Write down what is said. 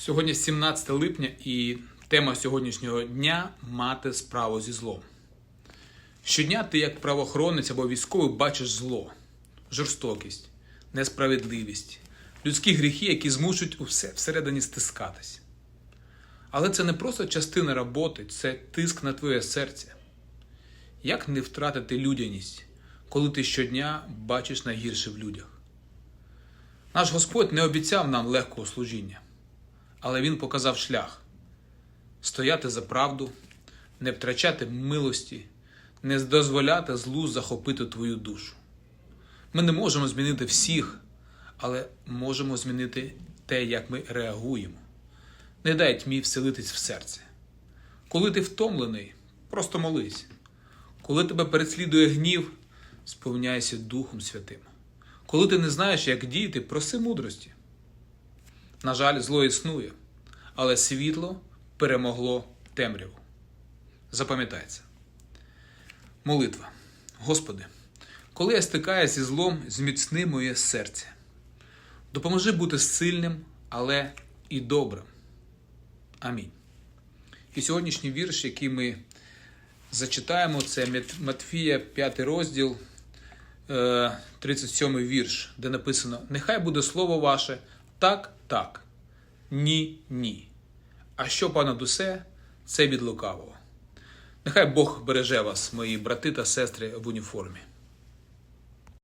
Сьогодні 17 липня і тема сьогоднішнього дня мати справу зі злом. Щодня ти, як правоохоронець або військовий, бачиш зло, жорстокість, несправедливість, людські гріхи, які змушують усе всередині стискатись. Але це не просто частина роботи, це тиск на твоє серце. Як не втратити людяність, коли ти щодня бачиш найгірше в людях? Наш Господь не обіцяв нам легкого служіння, але Він показав шлях стояти за правду, не втрачати милості, не дозволяти злу захопити твою душу. Ми не можемо змінити всіх, але можемо змінити те, як ми реагуємо. Не дай тьмі вселитись в серце. Коли ти втомлений, просто молись. Коли тебе переслідує гнів, сповняйся Духом Святим. Коли ти не знаєш, як діяти, проси мудрості. На жаль, зло існує, але світло перемогло темряву. Запам'ятай це. Молитва. Господи, коли я стикаюся зі злом, зміцни моє серце. Допоможи бути сильним, але і добрим. Амінь. І сьогоднішній вірш, який ми зачитаємо, це Матфія, 5 розділ, е, 37 вірш, де написано: Нехай буде слово ваше так, так, ні, ні. А що понад усе, це від лукавого. Нехай Бог береже вас, мої брати та сестри в уніформі.